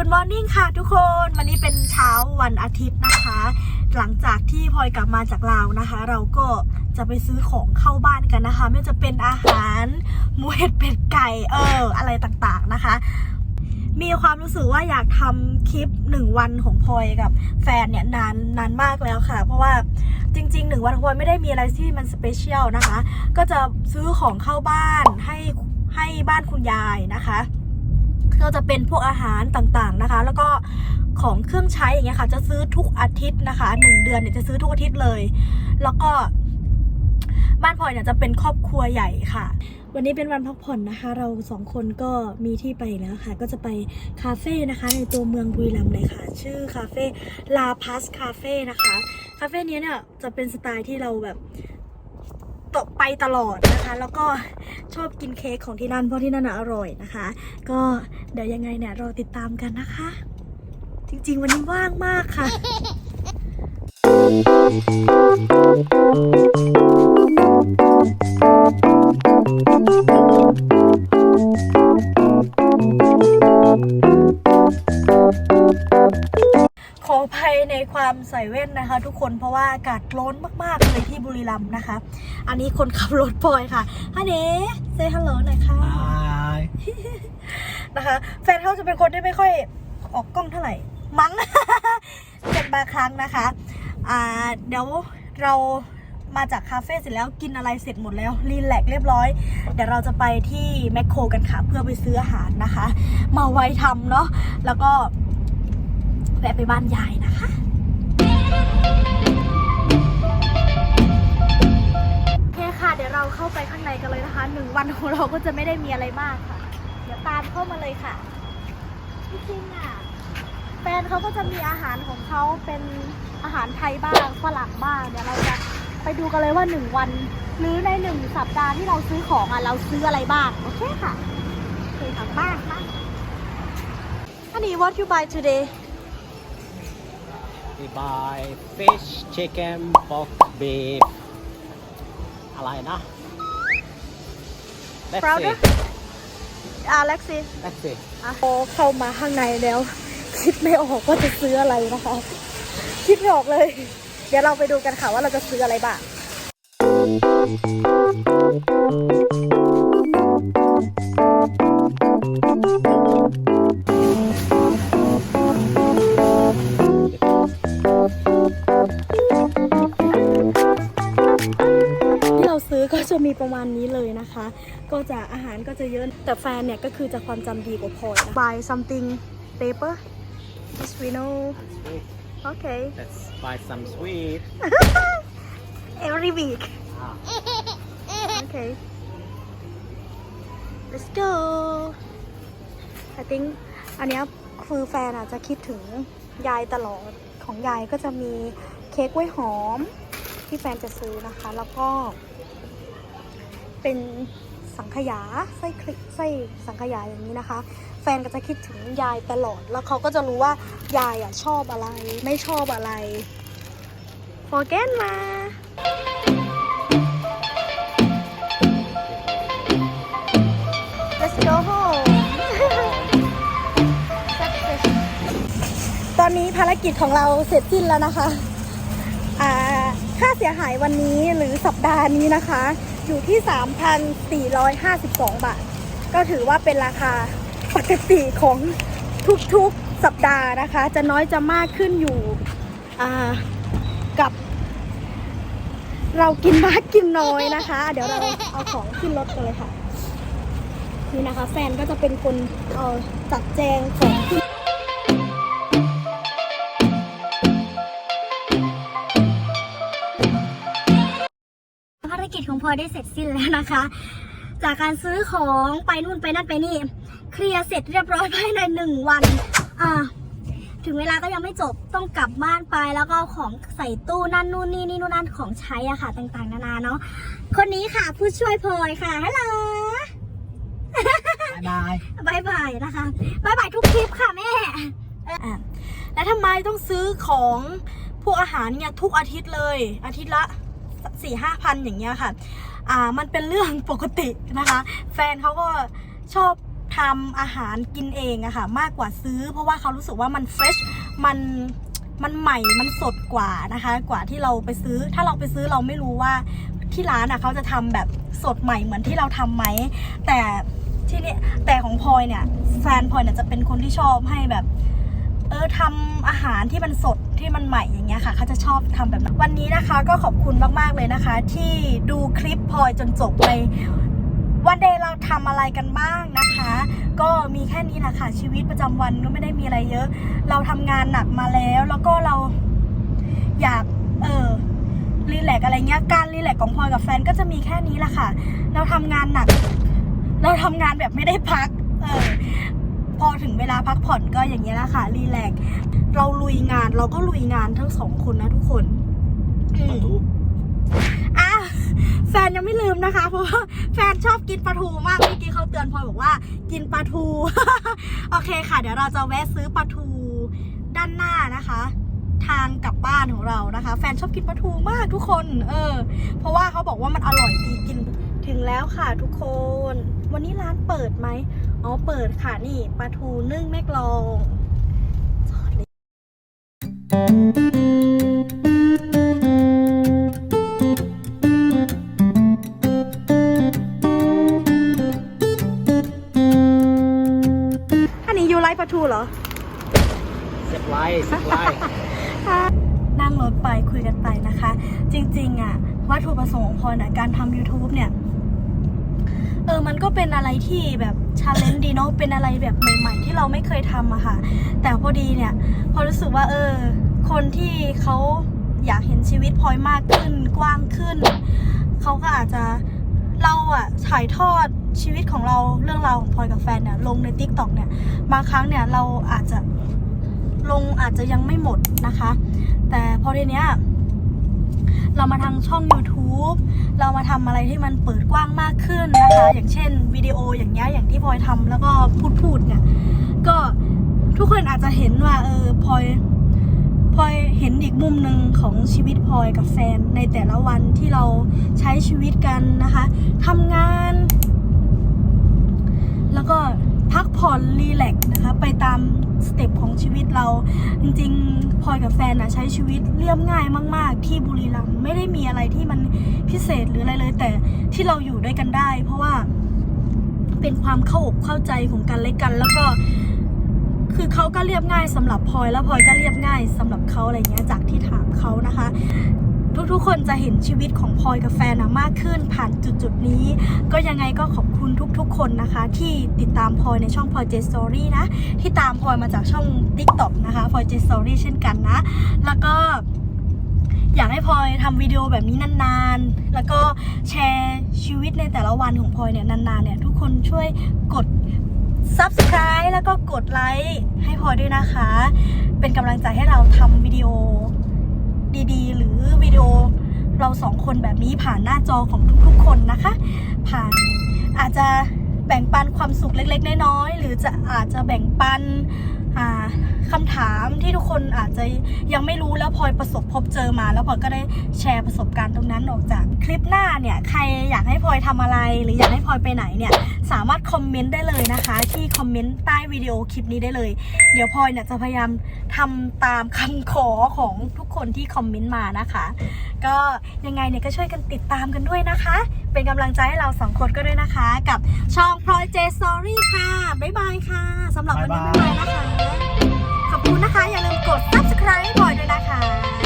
Good Morning ค่ะทุกคน วันนี้เป็นเช้าวันอาทิตย์นะคะ หลังจากที่พลอยกลับมาจากลาวนะคะ เราก็จะไปซื้อของเข้าบ้านกันนะคะ ไม่ว่าจะเป็นอาหารหมูเห็ดเป็ดไก่เออ อะไรต่างๆนะคะ มีความรู้สึกว่าอยากทำคลิปหนึ่งวันของพลอยกับแฟนเนี่ยนานนานมากแล้วค่ะ เพราะว่าจริงๆหนึ่งวันพลอยไม่ได้มีอะไรที่มันสเปเชียลนะคะ ก็จะซื้อของเข้าบ้านให้ให้บ้านคุณยายนะคะ ก็จะเป็นพวกอาหารต่างๆนะคะ แล้วก็ของเครื่องใช้อย่างเงี้ยค่ะ จะซื้อทุกอาทิตย์นะคะหนึ่งเดือนเนี่ยจะซื้อทุกอาทิตย์เลย แล้วก็บ้านพลอยเนี่ยจะเป็นครอบครัวใหญ่ค่ะ วันนี้เป็นวันพักผ่อนนะคะ เราสองคนก็มีที่ไปแล้วค่ะ ก็จะไปคาเฟ่นะคะ ในตัวเมืองบุรีรัมย์เลยค่ะ ชื่อคาเฟ่ลาพัสคาเฟ่นะคะ คาเฟ่นี้เนี่ยจะเป็นสไตล์ที่เราแบบ ตกไปตลอดนะคะ แล้วก็ชอบกินเค้กของที่นั่นเพราะที่นั่นอร่อยนะคะ ก็เดี๋ยวยังไงเนี่ยรอติดตามกันนะคะ จริงๆ วันนี้ว่างมากค่ะามใส่แว่นนะคะ ทุกคนเพราะว่าอากาศร้อนมากๆเลยที่บุรีรัมย์นะคะ อันนี้คนขับรถปอยค่ะฮันเน่เซฮัลโหลหน่อยค่ะ Hi. นะคะ แฟนเขาจะเป็นคนที่ไม่ค่อยออกกล้องเท่าไหร่ มั้ง เป็นบางครั้งนะคะ อ่าเดี๋ยวเรามาจากคาเฟ่เสร็จแล้วกินอะไรเสร็จหมดแล้วรีแลกซ์เรียบร้อย เดี๋ยวเราจะไปที่แมคโครกันค่ะเพื่อไปซื้ออาหารนะคะ มาไว้ทำเนาะแล้วก็แวะไปบ้านยายนะคะ โอเคค่ะ เดี๋ยวเราเข้าไปข้างในกันเลยนะคะหนึ่งวันของเราก็จะไม่ได้มีอะไรมากค่ะ เดี๋ยวตามเข้ามาเลยค่ะจริงอะแฟนเขาก็จะมีอาหารของเขาเป็นอาหารไทยบ้างฝรั่งบ้างเดี๋ยวเราจะไปดูกันเลยว่าหนึ่งวัน หรือในหนึ่งสัปดาห์ที่เราซื้อของอะเราซื้ออะไรบ้างโอเคค่ะโอเคค่ะบ้างมาอันนี้ what you buy today We buy fish, chicken, pork, beef. อะไรนะ Let's Prouder? see. อ่า Lexi Let's see. อะพอเข้ามาข้างในแล้ว คิดไม่ออกว่าจะซื้ออะไรนะคะ คิดไม่ออกเลย เดี๋ยวเราไปดูกันค่ะว่าเราจะซื้ออะไรบ้าง จะมีประมาณนี้เลยนะคะ ก็จะอาหารก็จะเยอะ แต่แฟนเนี่ยก็คือจะความจำดีกว่าพลอยนะ buy something paper yes we know Sweet. okay Let's buy some sweet. every week Ah, okay let's go I think อันเนี้ยคือแฟนอาจจะคิดถึงยายตลอดของยายก็จะมีเค้กกล้วยหอมที่แฟนจะซื้อนะคะ แล้วก็ เป็นสังขยาไส้คลิไส้สังขยาอย่างนี้นะคะ แฟนก็จะคิดถึงยายตลอด แล้วเขาก็จะรู้ว่ายายอะชอบอะไร ไม่ชอบอะไร forget มา let's go home ตอนนี้ภารกิจของเราเสร็จสิ้นแล้วนะคะอ่าค่าเสียหายวันนี้หรือสัปดาห์นี้นะคะ อยู่ที่ 3,452 บาท ก็ถือว่าเป็นราคาปกติของทุกๆสัปดาห์นะคะ จะน้อยจะมากขึ้นอยู่อ่ากับ เรากินมากกินน้อยนะคะ เดี๋ยวเราเอาของขึ้นรถกันเลยค่ะ นี่นะคะแฟนก็จะเป็นคนเอ่อจัดแจงของขึ้น องพลอยได้เสร็จสิ้นแล้วนะคะ จากการซื้อของไปนู่นไปนั่นไปนี่ เคลียร์เสร็จเรียบร้อยภายในหนึ่งวัน อ่า ถึงเวลาก็ยังไม่จบต้องกลับบ้านไปแล้วก็เอาของใส่ตู้นั่นนู่นนี่นี่นู่นนั่นของใช้อะค่ะ ต่างๆ นานาเนาะคนนี้ค่ะผู้ช่วยพลอยค่ะฮัลโหล bye bye. บายบายนะคะบายบายทุกคลิปค่ะแม่อะแล้วทำไมต้องซื้อของพวกอาหารเนี่ยทุกอาทิตย์เลย อาทิตย์ละ สี่ห้าพันอย่างเงี้ยค่ะ อ่ามันเป็นเรื่องปกตินะคะ แฟนเขาก็ชอบทำอาหารกินเองอะค่ะ มากกว่าซื้อ เพราะว่าเขารู้สึกว่ามันเฟรชมันมันใหม่มันสดกว่านะคะ กว่าที่เราไปซื้อ ถ้าเราไปซื้อเราไม่รู้ว่าที่ร้านอะเขาจะทำแบบสดใหม่เหมือนที่เราทำไหมแต่ที่นี่แต่ของพลอยเนี่ยแฟนพลอยเนี่ยจะเป็นคนที่ชอบให้แบบ เออทำอาหารที่มันสด ที่มันใหม่อย่างเงี้ยค่ะเขาจะชอบทำแบบนั้นวันนี้นะคะ ก็ขอบคุณมากๆเลยนะคะ ที่ดูคลิปพลอยจนจบเลยวันเดย์เราทำอะไรกันบ้างนะคะ ก็มีแค่นี้แหละค่ะชีวิตประจำวันก็ไม่ได้มีอะไรเยอะ เราทำงานหนักมาแล้ว แล้วก็เราอยากเออรีแลกอะไรเงี้ยการรีแลกของพลอยกับแฟนก็จะมีแค่นี้แหละค่ะ เราทำงานหนัก เราทำงานแบบไม่ได้พัก เออพอถึงเวลาพักผ่อนก็อย่างนี้ยละค่ะรีแลก เราลุยงานเราก็ลุยงานทั้งสองคนนะทุกคนอืม Patu. อะแฟนยังไม่ลืมนะคะ เพราะว่าแฟนชอบกินปลาทูมากเมื่อกี้เขาเตือนพลอยบอกว่า กินปลาทู โอเคค่ะ เดี๋ยวเราจะแวะซื้อปลาทูด้านหน้านะคะ ทางกลับบ้านของเรานะคะ แฟนชอบกินปลาทูมากทุกคน เออ เพราะว่าเขาบอกว่ามันอร่อยดีกิน ถึงแล้วค่ะทุกคน วันนี้ร้านเปิดไหมอ๋อเปิดค่ะนี่ปลาทูนึ่งแม่กลอง นั่งรถไปคุยกันไปนะคะ จริง ๆอะวัตถุประสงค์ของพลอยนะการทำ YouTube เนี่ย เออมันก็เป็นอะไรที่แบบชาเลนจ์ดีเนาะเป็นอะไรแบบใหม่ ๆ ที่เราไม่เคยทำอะค่ะ แต่พอดีเนี่ย พอรู้สึกว่า เออ คนที่เขาอยากเห็นชีวิตพลอยมากขึ้นกว้างขึ้น เขาก็อาจจะเราอะถ่ายทอดชีวิตของเราเรื่องราวของพลอยกับแฟนเนี่ยลงใน t ิ k t o k เนี่ยบางครั้งเนี่ยเราอาจจะ ลงอาจจะยังไม่หมดนะคะ แต่พอทีเนี้ยเรามาทางช่อง YouTube เรามาทำอะไรที่มันเปิดกว้างมากขึ้นนะคะ อย่างเช่นวิดีโออย่างเงี้ยอย่างที่พลอยทำแล้วก็พูดพูดเนี่ย ก็ทุกคนอาจจะเห็นว่าเออพลอยพลอยเห็นอีกมุมหนึ่งของชีวิตพลอยกับแฟนในแต่ละวันที่เราใช้ชีวิตกันนะคะทำงาน แล้วก็ พักผ่อนรีแลกซ์นะคะ ไปตามสเต็ปของชีวิตเรา จริงๆพลอยกับแฟนนะใช้ชีวิตเรียบง่ายมากๆ ที่บุรีรัมย์ไม่ได้มีอะไรที่มันพิเศษหรืออะไรเลย แต่ที่เราอยู่ด้วยกันได้ เพราะว่าเป็นความเข้าอกเข้าใจของกันและกัน แล้วก็คือเขาก็เรียบง่ายสำหรับพลอยแล้วพลอยก็เรียบง่ายสำหรับเขาอะไรเงี้ยจากที่ถามเขานะคะ ทุกๆ คนจะเห็นชีวิตของพลอยกับแฟนนะมากขึ้นผ่านจุดๆนี้ ก็ยังไงก็ขอบคุณทุกๆ คนนะคะ ที่ติดตามพลอยในช่องพลอยเจสตอรี่นะ ที่ตามพลอยมาจากช่อง t ิ k t o k นะคะพลอยเจสตอรี่เช่นกันนะ แล้วก็อยากให้พลอยทำวิดีโอแบบนี้นานๆ แล้วก็แชร์ชีวิตในแต่ละวันของพลอยเนี่ยนานๆเนี่ยทุกคนช่วยกด subscribe แล้วก็กดไลค์ให้พลอยด้วยนะคะ เป็นกำลังใจให้เราทำวิดีโอ ดีๆ หรือวิดีโอเราสองคนแบบนี้ผ่านหน้าจอของทุกๆ คนนะคะ ผ่านอาจจะแบ่งปันความสุขเล็กๆ น้อยๆ หรือจะอาจจะแบ่งปันคำถามที่ทุกคนอาจจะยังไม่รู้แล้วพลอยประสบพบเจอมา แล้วพลอยก็ได้แชร์ประสบการณ์ตรงนั้นออกจากคลิปหน้าเนี่ยใครอยากให้พลอยทำอะไร หรืออยากให้พลอยไปไหนเนี่ย สามารถคอมเมนต์ได้เลยนะคะ ที่คอมเมนต์ใต้วิดีโอคลิปนี้ได้เลย เดี๋ยวพลอยเนี่ยจะพยายามทำตามคำขอของทุกคนที่คอมเมนต์มานะคะ ก็ยังไงเนี่ยก็ช่วยกันติดตามกันด้วยนะคะ เป็นกำลังใจให้เราสองคนก็ด้วยนะคะ กับช่องพลอยเจสตอรี่ค่ะ บ๊ายบายค่ะ สำหรับวันนี้บ๊ายบายนะคะ ขอบคุณนะคะ อย่าลืมกด subscribe พลอยด้วยนะคะ